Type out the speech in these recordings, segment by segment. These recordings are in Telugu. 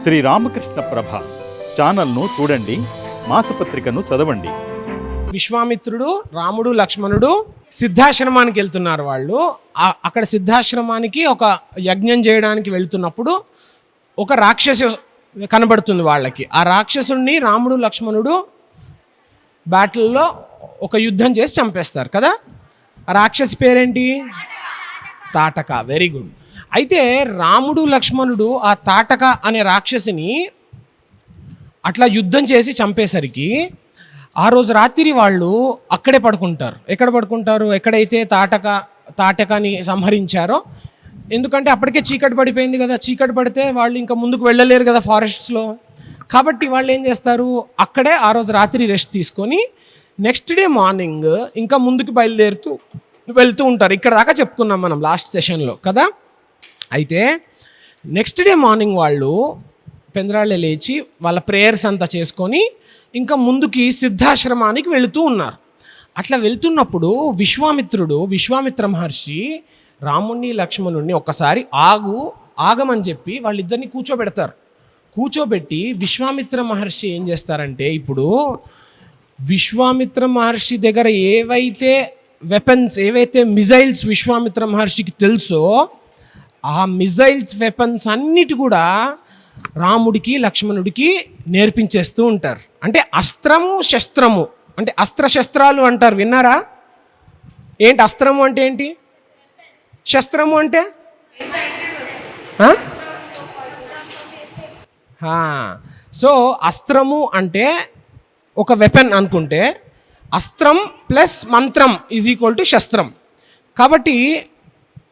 శ్రీ రామకృష్ణ ప్రభ ఛానల్ను చూడండి మాసపత్రికను చదవండి. విశ్వామిత్రుడు రాముడు లక్ష్మణుడు సిద్ధాశ్రమానికి వెళ్తున్నారు వాళ్ళు. అక్కడ సిద్ధాశ్రమానికి ఒక యజ్ఞం చేయడానికి వెళ్తున్నప్పుడు ఒక రాక్షసి కనబడుతుంది వాళ్ళకి. ఆ రాక్షసుడిని రాముడు లక్ష్మణుడు బ్యాటిల్లో ఒక యుద్ధం చేసి చంపేస్తారు కదా? ఆ రాక్షసి పేరేంటి? తాటక. వెరీ గుడ్ అయితే రాముడు లక్ష్మణుడు ఆ తాటక అనే రాక్షసిని అట్లా యుద్ధం చేసి చంపేసరికి ఆ రోజు రాత్రి వాళ్ళు అక్కడే పడుకుంటారు. ఎక్కడ పడుకుంటారు? ఎక్కడైతే తాటక తాటకని సంహరించారో ఎందుకంటే అప్పటికే చీకటి పడిపోయింది కదా చీకటి పడితే వాళ్ళు ఇంకా ముందుకు వెళ్ళలేరు కదా ఫారెస్ట్స్లో. కాబట్టి వాళ్ళు ఏం చేస్తారు? అక్కడే ఆ రోజు రాత్రి రెస్ట్ తీసుకొని నెక్స్ట్ డే మార్నింగ్ ఇంకా ముందుకు బయలుదేరుతూ వెళ్తూ ఉంటారు. ఇక్కడ దాకా చెప్పుకున్నాం మనం లాస్ట్ సెషన్లో కదా? అయితే నెక్స్ట్ డే మార్నింగ్ వాళ్ళు పెందరాళ్ళే లేచి వాళ్ళ ప్రేయర్స్ అంతా చేసుకొని ఇంకా ముందుకి సిద్ధాశ్రమానికి వెళుతూ ఉన్నారు. అట్లా వెళ్తున్నప్పుడు విశ్వామిత్రుడు విశ్వామిత్ర మహర్షి రాముణ్ణి లక్ష్మణుణ్ణి ఒక్కసారి ఆగు ఆగమని చెప్పి వాళ్ళిద్దరిని కూర్చోబెడతారు. కూర్చోబెట్టి విశ్వామిత్ర మహర్షి ఏం చేస్తారంటే ఇప్పుడు విశ్వామిత్ర మహర్షి దగ్గర ఏవైతే వెపన్స్ ఏవైతే మిజైల్స్ విశ్వామిత్ర మహర్షికి తెలుసో ఆ మిజైల్స్ వెపన్స్ అన్నిటి కూడా రాముడికి లక్ష్మణుడికి నేర్పించేస్తూ ఉంటారు. అంటే అస్త్రము శస్త్రము. అంటే అస్త్ర శస్త్రాలు అంటారు విన్నారా? ఏంటి అస్త్రము అంటే ఏంటి? శస్త్రము అంటే? సో అస్త్రము అంటే ఒక వెపన్ అనుకుంటే అస్త్రం ప్లస్ మంత్రం ఈజ్ ఈక్వల్ టు శస్త్రం. కాబట్టి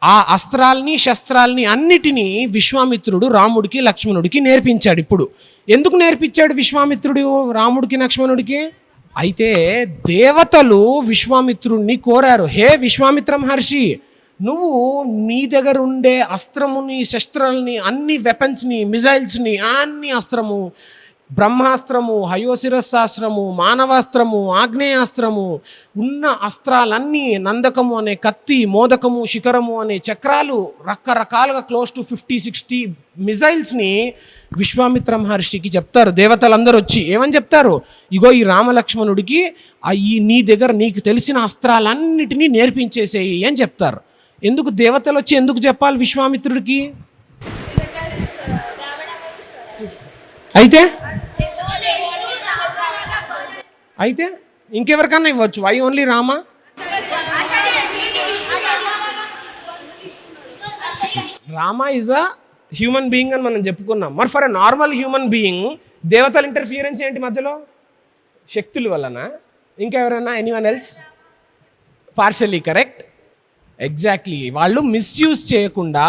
ఆ అస్త్రాల్ని శస్త్రాల్ని అన్నిటినీ విశ్వామిత్రుడు రాముడికి లక్ష్మణుడికి నేర్పించాడు ఇప్పుడు. ఎందుకు నేర్పించాడు విశ్వామిత్రుడు రాముడికి లక్ష్మణుడికి? అయితే దేవతలు విశ్వామిత్రుడిని కోరారు. హే విశ్వామిత్ర మహర్షి నువ్వు నీ దగ్గర ఉండే అస్త్రముని శస్త్రాలని అన్ని వెపన్స్ని మిజైల్స్ని అన్ని అస్త్రము బ్రహ్మాస్త్రము హయోశిరస్సాస్త్రము మానవాస్త్రము ఆగ్నేయాస్త్రము ఉన్న అస్త్రాలన్నీ నందకము అనే కత్తి మోదకము శిఖరము అనే చక్రాలు రకరకాలుగా క్లోజ్ టు ఫిఫ్టీ సిక్స్టీ మిజైల్స్ని విశ్వామిత్ర మహర్షికి చెప్తారు. దేవతలందరూ వచ్చి ఏమని చెప్తారు? ఇగో ఈ రామలక్ష్మణుడికి ఈ నీ దగ్గర నీకు తెలిసిన అస్త్రాలన్నిటినీ నేర్పించేసేయి అని చెప్తారు. ఎందుకు దేవతలు వచ్చి ఎందుకు చెప్పాలి విశ్వామిత్రుడికి? అయితే? అయితే? ఇంకెవరికన్నా ఇవ్వచ్చు? I only Rama? Rama is a human being అని మనం చెప్పుకున్నాం. మరి for a normal human being దేవతల ఇంటర్ఫియరెన్స్ ఏంటి మధ్యలో? శక్తుల వలన ఇంకెవరైనా anyone else partially correct exactly వాళ్ళు మిస్యూజ్ చేయకుండా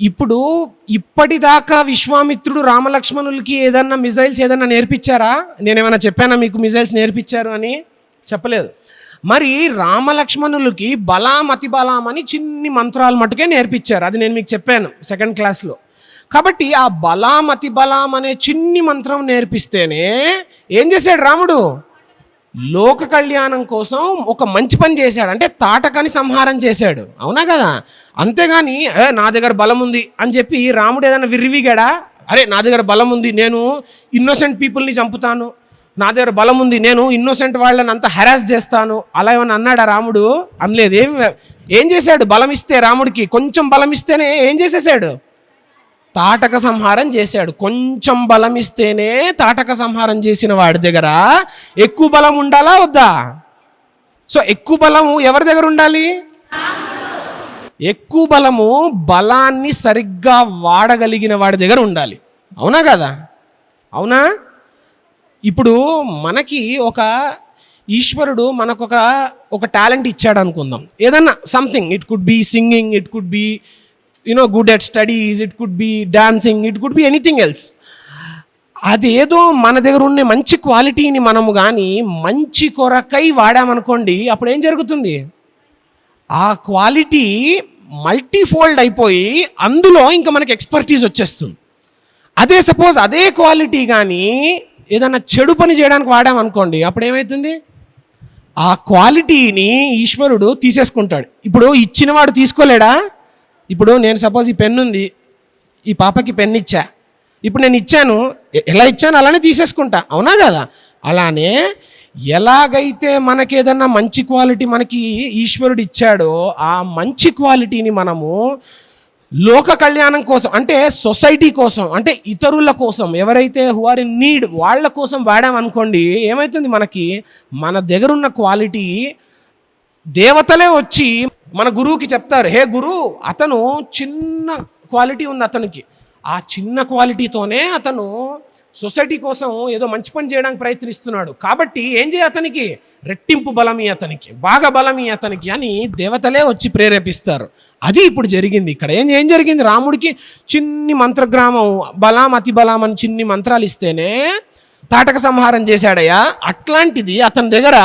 ఇప్పుడు ఇప్పటిదాకా విశ్వామిత్రుడు రామలక్ష్మణులకి ఏదన్నా మిజైల్స్ ఏదన్నా నేర్పించారా? నేనేమైనా చెప్పానా మీకు మిజైల్స్ నేర్పించారు అని? చెప్పలేదు. మరి రామలక్ష్మణులకి బలాం అతి బలాం అని చిన్ని మంత్రాలు మటుకే నేర్పించారు. అది నేను మీకు చెప్పాను సెకండ్ క్లాస్లో కాబట్టి ఆ బలాం అతి బలాం అనే చిన్ని మంత్రం నేర్పిస్తేనే ఏం చేశాడు రాముడు? లోక కళ్యాణం కోసం ఒక మంచి పని చేశాడు. అంటే తాటకని సంహారం చేశాడు. అవునా కదా? అంతేగాని నా దగ్గర బలం ఉంది అని చెప్పి రాముడు ఏదైనా విర్రివిగాడా? అరే నా దగ్గర బలం ఉంది నేను ఇన్నోసెంట్ పీపుల్ని చంపుతాను. నా దగ్గర బలం ఉంది నేను ఇన్నోసెంట్ వాళ్ళని అంత హెరాస్ చేస్తాను. అలా ఏమన్నా అన్నాడా రాముడు? అనలేదు. ఏం ఏం చేశాడు? బలం ఇస్తే రాముడికి కొంచెం బలం ఇస్తేనే ఏం చేసేసాడు? తాటక సంహారం చేశాడు. కొంచెం బలం ఇస్తేనే తాటక సంహారం చేసిన వాడి దగ్గర ఎక్కువ బలం ఉండాలా వద్దా? సో ఎక్కువ బలము ఎవరి దగ్గర ఉండాలి? ఎక్కువ బలము బలాన్ని సరిగ్గా వాడగలిగిన వాడి దగ్గర ఉండాలి. అవునా కదా? అవునా? ఇప్పుడు మనకి ఒక ఈశ్వరుడు మనకు ఒక ఒక టాలెంట్ ఇచ్చాడు అనుకుందాం ఏదన్నా something it could be singing it could be you know good at studies it could be dancing it could be anything else అదేదో మన దగ్గర ఉన్న మంచి క్వాలిటీని మనము కానీ మంచి కొరకై వాడామనుకోండి అప్పుడు ఏం జరుగుతుంది? ఆ క్వాలిటీ మల్టీఫోల్డ్ అయిపోయి అందులో ఇంకా మనకి ఎక్స్పర్టీస్ వచ్చేస్తుంది. అదే సపోజ్ అదే క్వాలిటీ కానీ ఏదైనా చెడు పని చేయడానికి వాడామనుకోండి అప్పుడు ఏమవుతుంది ఆ క్వాలిటీని ఈశ్వరుడు తీసేసుకుంటాడు. ఇప్పుడు ఇచ్చినవాడు తీసుకోలేడా? ఇప్పుడు నేను సపోజ్ ఈ పెన్ ఉంది ఈ పాపకి పెన్ ఇచ్చా. ఇప్పుడు నేను ఇచ్చాను ఎలా ఇచ్చాను అలానే తీసేసుకుంటా. అవునా కదా? అలానే ఎలాగైతే మనకి ఏదన్నా మంచి క్వాలిటీ మనకి ఈశ్వరుడు ఇచ్చాడో ఆ మంచి క్వాలిటీని మనము లోక కళ్యాణం కోసం అంటే సొసైటీ కోసం అంటే ఇతరుల కోసం ఎవరైతే హు ఆర్ ఇన్ నీడ్ వాళ్ళ కోసం వాడామనుకోండి ఏమవుతుంది మనకి? మన దగ్గర ఉన్న క్వాలిటీ దేవతలే వచ్చి మన గురువుకి చెప్తారు హే గురు అతను చిన్న క్వాలిటీ ఉంది అతనికి. ఆ చిన్న క్వాలిటీతోనే అతను సొసైటీ కోసం ఏదో మంచి పని చేయడానికి ప్రయత్నిస్తున్నాడు. కాబట్టి ఏం చేయ అతనికి? రెట్టింపు బలమి అతనికి బాగా బలమి అతనికి అని దేవతలే వచ్చి ప్రేరేపిస్తారు. అది ఇప్పుడు జరిగింది. ఇక్కడ ఏం ఏం జరిగింది? రాముడికి చిన్ని మంత్రగ్రామం బలాం అతి బలాం అని చిన్ని మంత్రాలు ఇస్తేనే తాటక సంహారం చేశాడయ్యా. అట్లాంటిది అతని దగ్గర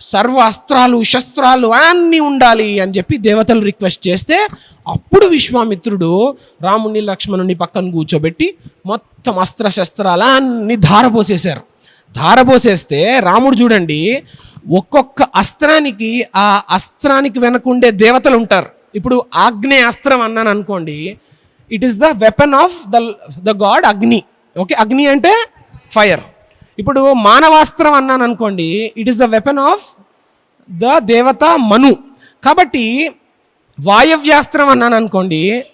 సర్వ అస్త్రాలు శస్త్రాలు అన్నీ ఉండాలి అని చెప్పి దేవతలు రిక్వెస్ట్ చేస్తే అప్పుడు విశ్వామిత్రుడు రాముని లక్ష్మణుని పక్కన కూర్చోబెట్టి మొత్తం అస్త్ర శస్త్రాలు అన్ని ధారపోసేశారు. ధారపోసేస్తే రాముడు చూడండి ఒక్కొక్క అస్త్రానికి ఆ అస్త్రానికి వెనకుండే దేవతలు ఉంటారు. ఇప్పుడు ఆగ్నేయ అస్త్రం అన్నాను అనుకోండి it is the weapon of the the god Agni. Okay Agni అంటే ఫైర్ ఇప్పుడు మానవాస్త్రం అన్నాను అనుకోండి it is the weapon of the దేవత మను. కాబట్టి వాయవ్యాస్త్రం అన్నాను అనుకోండి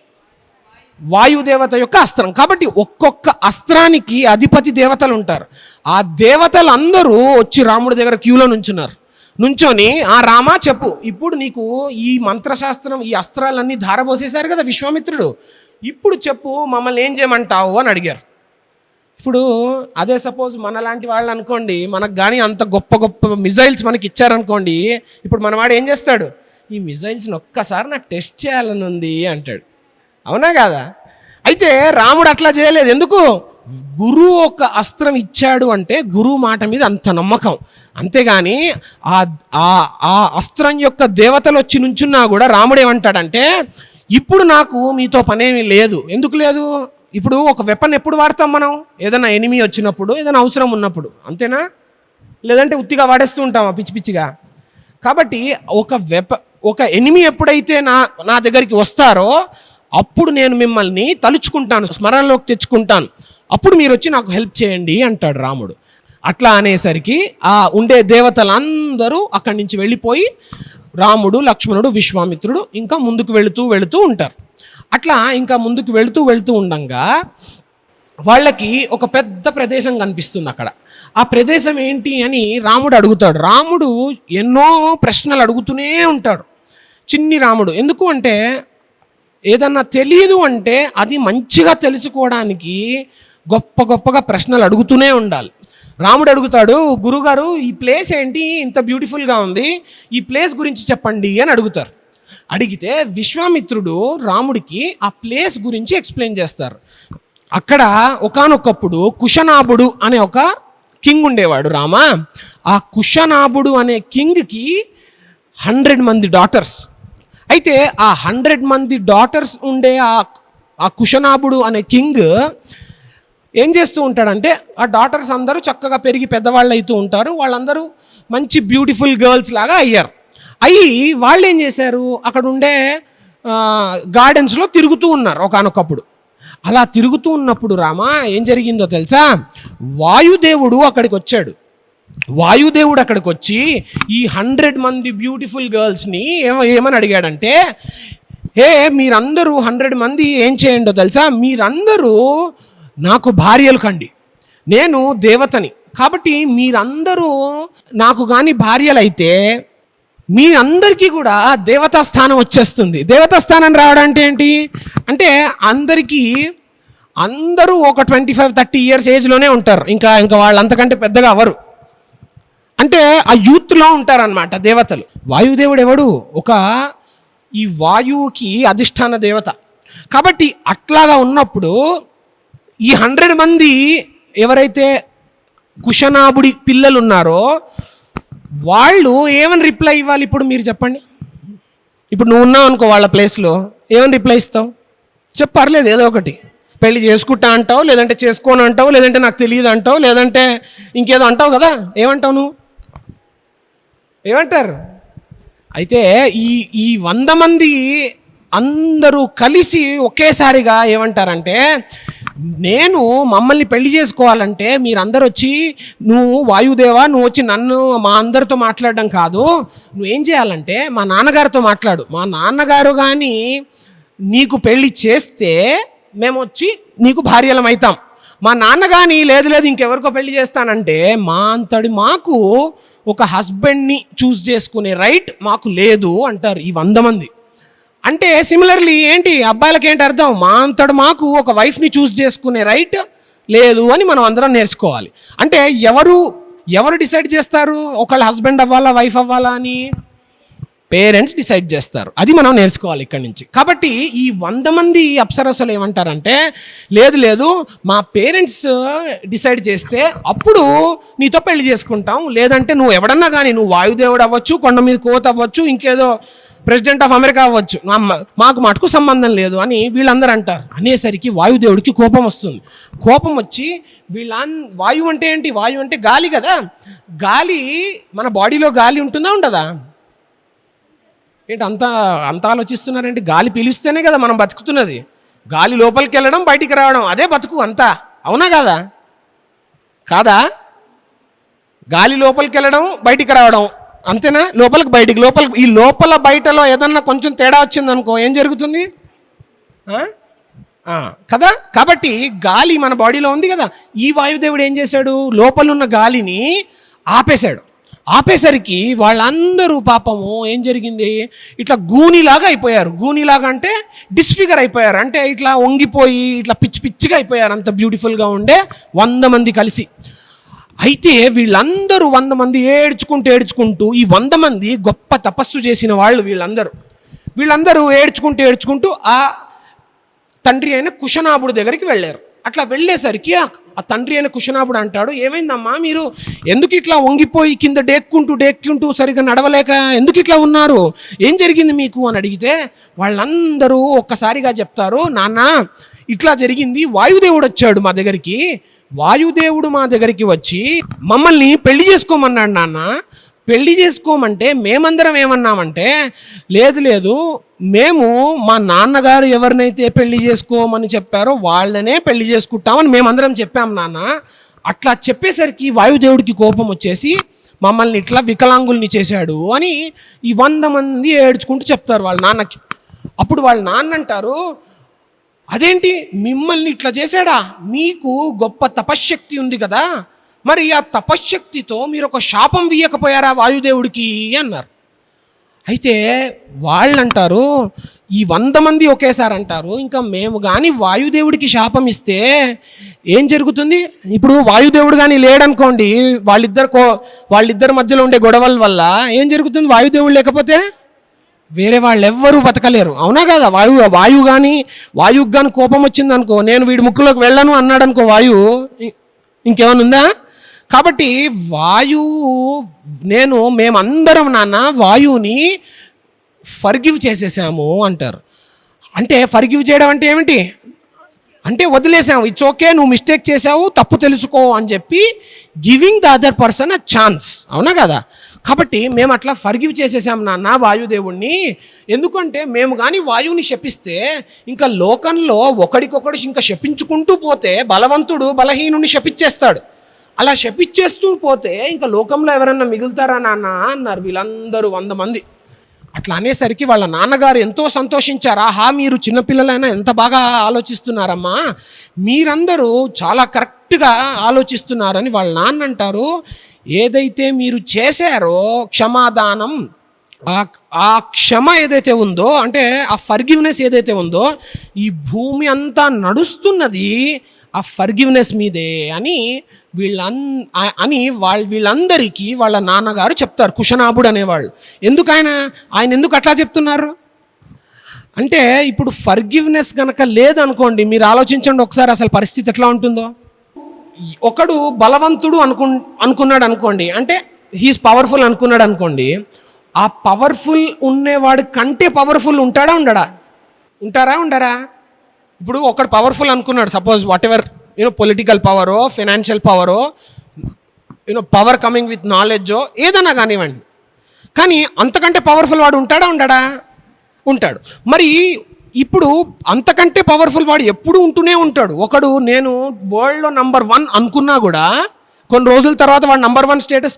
వాయుదేవత యొక్క అస్త్రం. కాబట్టి ఒక్కొక్క అస్త్రానికి అధిపతి దేవతలు ఉంటారు. ఆ దేవతలందరూ వచ్చి రాముడి దగ్గర క్యూలో నుంచున్నారు. నుంచొని ఆ రామా చెప్పు. ఇప్పుడు నీకు ఈ మంత్రశాస్త్రం ఈ అస్త్రాలన్నీ ధారపోసేశారు కదా విశ్వామిత్రుడు. ఇప్పుడు చెప్పు మమ్మల్ని ఏం చేయమంటావు? అని అడిగారు. ఇప్పుడు అదే సపోజ్ మనలాంటి వాళ్ళు అనుకోండి మనకు కానీ అంత గొప్ప గొప్ప మిజైల్స్ మనకి ఇచ్చారనుకోండి ఇప్పుడు మనవాడు ఏం చేస్తాడు? ఈ మిజైల్స్ని ఒక్కసారి నాకు టెస్ట్ చేయాలని ఉంది అంటాడు. అవునా కాదా? అయితే రాముడు అట్లా చేయలేదు. ఎందుకు? గురువు ఒక అస్త్రం ఇచ్చాడు అంటే గురువు మాట మీద అంత నమ్మకం. అంతేగాని ఆ ఆ ఆ అస్త్రం యొక్క దేవతలు వచ్చి నుంచున్నా కూడా రాముడు ఏమంటాడంటే ఇప్పుడు నాకు మీతో పనేమీ లేదు. ఎందుకు లేదు? ఇప్పుడు ఒక వెపన్ ఎప్పుడు వాడతాం మనం? ఏదైనా ఎనిమి వచ్చినప్పుడు ఏదైనా అవసరం ఉన్నప్పుడు. అంతేనా? లేదంటే ఉత్తిగా వాడేస్తూ ఉంటామా పిచ్చి పిచ్చిగా? కాబట్టి ఒక వెప ఒక ఎనిమి ఎప్పుడైతే నా నా దగ్గరికి వస్తారో అప్పుడు నేను మిమ్మల్ని తలుచుకుంటాను స్మరణలోకి తెచ్చుకుంటాను. అప్పుడు మీరు వచ్చి నాకు హెల్ప్ చేయండి అంటాడు రాముడు. అట్లా అనేసరికి ఆ ఉండే దేవతలందరూ అక్కడి నుంచి వెళ్ళిపోయి రాముడు లక్ష్మణుడు విశ్వామిత్రుడు ఇంకా ముందుకు వెళుతూ వెళుతూ ఉంటారు. అట్లా ఇంకా ముందుకు వెళుతూ వెళుతూ ఉండంగా వాళ్ళకి ఒక పెద్ద ప్రదేశం కనిపిస్తుంది అక్కడ. ఆ ప్రదేశం ఏంటి అని రాముడు అడుగుతాడు. రాముడు ఎన్నో ప్రశ్నలు అడుగుతూనే ఉంటాడు. చిన్ని రాముడు ఎందుకు అంటే ఏదన్నా తెలియదు అంటే అది మంచిగా తెలుసుకోవడానికి గొప్ప గొప్పగా ప్రశ్నలు అడుగుతూనే ఉండాలి. రాముడు అడుగుతాడు గురుగారు ఈ ప్లేస్ ఏంటి? ఇంత బ్యూటిఫుల్గా ఉంది. ఈ ప్లేస్ గురించి చెప్పండి అని అడుగుతారు. అడిగితే విశ్వామిత్రుడు రాముడికి ఆ ప్లేస్ గురించి ఎక్స్ప్లెయిన్ చేస్తారు. అక్కడ ఒకానొకప్పుడు కుషనాభుడు అనే ఒక కింగ్ ఉండేవాడు రామ. ఆ కుషనాభుడు అనే కింగ్కి హండ్రెడ్ మంది డాటర్స్. అయితే ఆ హండ్రెడ్ మంది డాటర్స్ ఉండే ఆ ఆ కుషనాభుడు అనే కింగ్ ఏం చేస్తూ ఉంటాడంటే ఆ డాటర్స్ అందరూ చక్కగా పెరిగి పెద్దవాళ్ళు అవుతూ ఉంటారు. వాళ్ళందరూ మంచి బ్యూటిఫుల్ గర్ల్స్ లాగా అయ్యారు. అయ్యి వాళ్ళు ఏం చేశారు? అక్కడ ఉండే గార్డెన్స్లో తిరుగుతూ ఉన్నారు ఒకనొకప్పుడు. అలా తిరుగుతూ ఉన్నప్పుడు రామా ఏం జరిగిందో తెలుసా? వాయుదేవుడు అక్కడికి వచ్చాడు వాయుదేవుడు అక్కడికి వచ్చి ఈ హండ్రెడ్ మంది బ్యూటిఫుల్ గర్ల్స్ని ఏమ ఏమని అడిగాడంటే ఏ మీరందరూ హండ్రెడ్ మంది ఏం చేయండో తెలుసా? మీరందరూ నాకు భార్యలు కండి. నేను దేవతని. కాబట్టి మీరందరూ నాకు కానీ భార్యలైతే మీరందరికీ కూడా దేవతా స్థానం వచ్చేస్తుంది. దేవతా స్థానం రావడం అంటే ఏంటి? అంటే అందరికీ అందరూ ఒక ట్వంటీ ఫైవ్ థర్టీ ఇయర్స్ ఏజ్లోనే ఉంటారు. ఇంకా ఇంకా వాళ్ళు అంతకంటే పెద్దగా అవరు అంటే ఆ యూత్లో ఉంటారనమాట దేవతలు. వాయుదేవుడు ఎవడు? ఒక ఈ వాయువుకి అధిష్టాన దేవత. కాబట్టి అట్లాగా ఉన్నప్పుడు ఈ హండ్రెడ్ మంది ఎవరైతే కుషనాభుడి పిల్లలు ఉన్నారో వాళ్ళు ఏమని రిప్లై ఇవ్వాలి ఇప్పుడు మీరు చెప్పండి? ఇప్పుడు నువ్వు ఉన్నావు అనుకో వాళ్ళ ప్లేస్లో ఏమని రిప్లై ఇస్తావు? చెప్పు పర్లేదు ఏదో ఒకటి. పెళ్ళి చేసుకుంటా అంటావు లేదంటే చేసుకోను అంటావు లేదంటే నాకు తెలియదు అంటావు లేదంటే ఇంకేదో అంటావు కదా? ఏమంటావు నువ్వు? ఏమంటారు? అయితే ఈ ఈ వంద మంది అందరూ కలిసి ఒకేసారిగా ఏమంటారంటే నేను మమ్మల్ని పెళ్ళి చేసుకోవాలంటే మీరందరూ వచ్చి నువ్వు వాయుదేవా నువ్వు వచ్చి నన్ను మా అందరితో మాట్లాడడం కాదు. నువ్వేం చేయాలంటే మా నాన్నగారితో మాట్లాడు. మా నాన్నగారు కానీ నీకు పెళ్ళి చేస్తే మేము వచ్చి నీకు భార్యలం అవుతాం మా నాన్న కానీ లేదు లేదు ఇంకెవరికో పెళ్ళి చేస్తానంటే మా అంతటి మాకు ఒక హస్బెండ్ని చూస్ చేసుకునే రైట్ మాకు లేదు అంటారు ఈ వంద మంది. అంటే సిమిలర్లీ ఏంటి? అబ్బాయిలకి ఏంటి అర్థం? మా అంతడు మాకు ఒక వైఫ్ని చూస్ చేసుకునే రైట్ లేదు అని మనం అందరం నేర్చుకోవాలి. అంటే ఎవరు ఎవరు డిసైడ్ చేస్తారు? ఒకళ్ళ హస్బెండ్ అవ్వాలా వైఫ్ అవ్వాలా అని? పేరెంట్స్ డిసైడ్ చేస్తారు. అది మనం నేర్చుకోవాలి ఇక్కడి నుంచి. కాబట్టి ఈ వంద మంది అప్సరసలు ఏమంటారంటే లేదు లేదు మా పేరెంట్స్ డిసైడ్ చేస్తే అప్పుడు నీతో పెళ్ళి చేసుకుంటాం. లేదంటే నువ్వు ఎవడన్నా కానీ నువ్వు వాయుదేవుడు అవ్వచ్చు కొండ మీద కోత అవ్వచ్చు ఇంకేదో ప్రెసిడెంట్ ఆఫ్ అమెరికా అవ్వచ్చు. మాకు మటుకు సంబంధం లేదు అని వీళ్ళందరూ అంటారు. అనేసరికి వాయుదేవుడికి కోపం వస్తుంది. కోపం వచ్చి వీళ్ళ వాయువు అంటే ఏంటి? వాయువు అంటే గాలి కదా. గాలి మన బాడీలో గాలి ఉంటుందా ఉండదా? ఏంటి అంత అంత ఆలోచిస్తున్నారంటే? గాలి పీలిస్తేనే కదా మనం బతుకుతున్నది. గాలి లోపలికి వెళ్ళడం బయటికి రావడం అదే బతుకు అంతా. అవునా కాదా? కాదా? గాలి లోపలికి వెళ్ళడం బయటికి రావడం. అంతేనా? లోపలికి బయటికి లోపలికి. ఈ లోపల బయటలో ఏదన్నా కొంచెం తేడా వచ్చిందనుకో ఏం జరుగుతుంది? కదా? కాబట్టి గాలి మన బాడీలో ఉంది కదా. ఈ వాయుదేవుడు ఏం చేశాడు? లోపల ఉన్న గాలిని ఆపేశాడు. ఆపేసరికి వాళ్ళందరూ పాపము ఏం జరిగింది? ఇట్లా గూనిలాగా అయిపోయారు. గూనిలాగా అంటే డిస్ఫిగర్ అయిపోయారు. అంటే ఇట్లా వంగిపోయి ఇట్లా పిచ్చి పిచ్చిగా అయిపోయారు. అంత బ్యూటిఫుల్గా ఉండే వంద మంది కలిసి. అయితే వీళ్ళందరూ వంద మంది ఏడ్చుకుంటూ ఏడ్చుకుంటూ ఈ వంద మంది గొప్ప తపస్సు చేసిన వాళ్ళు వీళ్ళందరూ. వీళ్ళందరూ ఏడ్చుకుంటూ ఏడ్చుకుంటూ ఆ తండ్రి అయిన కుశనాభుడు దగ్గరికి వెళ్ళారు. అట్లా వెళ్ళేసరికి ఆ- తండ్రి అయిన కుషనాభుడు అంటాడు ఏమైందమ్మా మీరు ఎందుకు ఇట్లా వంగిపోయి కింద డేక్కుంటూ డేక్కుంటూ సరిగ్గా నడవలేక ఎందుకు ఇట్లా ఉన్నారు? ఏం జరిగింది మీకు? అని అడిగితే వాళ్ళందరూ ఒక్కసారిగా చెప్తారు నాన్న ఇట్లా జరిగింది వాయుదేవుడు వచ్చాడు మా దగ్గరికి వాయుదేవుడు మా దగ్గరికి వచ్చి మమ్మల్ని పెళ్ళి చేసుకోమన్నాడు నాన్న. పెళ్ళి చేసుకోమంటే మేమందరం ఏమన్నామంటే లేదు లేదు మేము మా నాన్నగారు ఎవరినైతే పెళ్ళి చేసుకోమని చెప్పారో వాళ్ళనే పెళ్ళి చేసుకుంటామని మేమందరం చెప్పాం నాన్న. అట్లా చెప్పేసరికి వాయుదేవుడికి కోపం వచ్చేసి మమ్మల్ని ఇట్లా వికలాంగుల్ని చేశాడు అని ఈ వంద మంది ఏడ్చుకుంటూ చెప్తారు వాళ్ళ నాన్నకి. అప్పుడు వాళ్ళ నాన్న అంటారు అదేంటి మిమ్మల్ని ఇట్లా చేశాడా? మీకు గొప్ప తపశ్శక్తి ఉంది కదా మరి ఆ తపశ్శక్తితో మీరు ఒక శాపం వీయకపోయారా వాయుదేవుడికి అన్నారు. అయితే వాళ్ళంటారు ఈ వంద మంది ఒకేసారి అంటారు ఇంకా మేము కానీ వాయుదేవుడికి శాపం ఇస్తే ఏం జరుగుతుంది? ఇప్పుడు వాయుదేవుడు కానీ లేడనుకోండి వాళ్ళిద్దరు కో వాళ్ళిద్దరి మధ్యలో ఉండే గొడవల వల్ల ఏం జరుగుతుంది? వాయుదేవుడు లేకపోతే వేరే వాళ్ళు ఎవ్వరూ బతకలేరు. అవునా కదా? వాయువు వాయువు కానీ వాయువుకి కానీ కోపం వచ్చింది అనుకో నేను వీడి ముక్కులోకి వెళ్ళను అన్నాడు అనుకో వాయువు ఇంకేమైనా ఉందా? కాబట్టి వాయువు నేను మేమందరం నాన్న వాయువుని ఫర్గివ్ చేసేసాము అంటారు. అంటే ఫర్గివ్ చేయడం అంటే ఏమిటి? అంటే వదిలేసాము. ఇట్స్ ఓకే నువ్వు మిస్టేక్ చేసావు తప్పు తెలుసుకో అని చెప్పి giving the other person a chance అవునా కదా? కాబట్టి మేము అట్లా ఫర్గివ్ చేసేసాం నాన్న వాయుదేవుణ్ణి. ఎందుకంటే మేము కానీ వాయువుని శపిస్తే ఇంకా లోకంలో ఒకడికొకడు ఇంకా శపించుకుంటూ పోతే బలవంతుడు బలహీనుని శపించేస్తాడు. అలా శపిచ్చేస్తూ పోతే ఇంకా లోకంలో ఎవరన్నా మిగులుతారా నాన్న అన్నారు వీళ్ళందరూ వంద మంది. అట్లా అనేసరికి వాళ్ళ నాన్నగారు ఎంతో సంతోషించారు. ఆహా మీరు చిన్నపిల్లలైనా ఎంత బాగా ఆలోచిస్తున్నారమ్మా? మీరందరూ చాలా కరెక్ట్గా ఆలోచిస్తున్నారని వాళ్ళ నాన్న అంటారు. ఏదైతే మీరు చేశారో క్షమాదానం ఆ- ఆ క్షమ ఏదైతే ఉందో అంటే ఆ ఫర్గివ్నెస్ ఏదైతే ఉందో ఈ భూమి అంతా నడుస్తున్నది ఆ ఫర్గివ్నెస్ మీదే అని వీళ్ళన్ అని వాళ్ళ వీళ్ళందరికీ వాళ్ళ నాన్నగారు చెప్తారు కుషనాభుడు అనేవాళ్ళు. ఎందుకు ఆయన ఆయన ఎందుకు అట్లా చెప్తున్నారు? అంటే ఇప్పుడు ఫర్గివ్నెస్ కనుక లేదనుకోండి మీరు ఆలోచించండి ఒకసారి అసలు పరిస్థితి ఎట్లా ఉంటుందో. ఒకడు బలవంతుడు అనుకు అనుకున్నాడు అనుకోండి అంటే హీస్ పవర్ఫుల్ అనుకున్నాడు అనుకోండి ఆ పవర్ఫుల్ ఉండేవాడు కంటే పవర్ఫుల్ ఉంటాడా ఉండడా? ఉంటారా ఉండరా? ఇప్పుడు ఒకడు పవర్ఫుల్ అనుకున్నాడు suppose whatever you know political పవరో financial పవరో you know power coming with నాలెడ్జో ఏదైనా కానివ్వండి. కానీ అంతకంటే పవర్ఫుల్ వాడు ఉంటాడా ఉండడా? ఉంటాడు. మరి ఇప్పుడు అంతకంటే పవర్ఫుల్ వాడు ఎప్పుడు ఉంటూనే ఉంటాడు. ఒకడు నేను వరల్డ్లో నంబర్ వన్ అనుకున్నా కూడా కొన్ని రోజుల తర్వాత వాడు నంబర్ వన్ స్టేటస్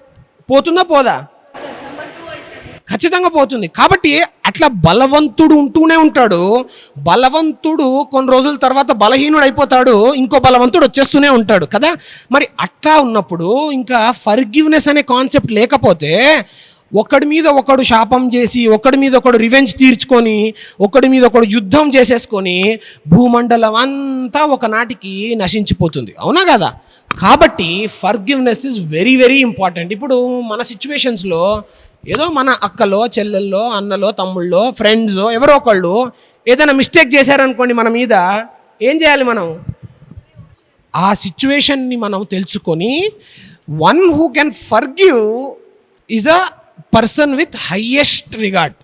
పోతుందా పోదా? ఖచ్చితంగా పోతుంది. కాబట్టి అట్లా బలవంతుడు ఉంటూనే ఉంటాడు. బలవంతుడు కొన్ని రోజుల తర్వాత బలహీనుడు అయిపోతాడు. ఇంకో బలవంతుడు వచ్చేస్తూనే ఉంటాడు కదా. మరి అట్లా ఉన్నప్పుడు ఇంకా ఫర్గివ్నెస్ అనే కాన్సెప్ట్ లేకపోతే ఒకడి మీద ఒకడు శాపం చేసి ఒకడి మీద ఒకడు రివెంజ్ తీర్చుకొని ఒకడి మీద ఒకడు యుద్ధం చేసేసుకొని భూమండలం అంతా ఒకనాటికి నశించిపోతుంది. అవునా కదా? కాబట్టి forgiveness is very very important ఇప్పుడు మన సిచ్యువేషన్స్లో ఏదో మన అక్కలో చెల్లెల్లో అన్నలో తమ్ముళ్ళో ఫ్రెండ్స్ ఎవరో ఒకళ్ళు ఏదైనా మిస్టేక్ చేశారనుకోండి మన మీద ఏం చేయాలి మనం? ఆ సిచ్యువేషన్ని మనం తెలుసుకొని one who can forgive is a person with highest regard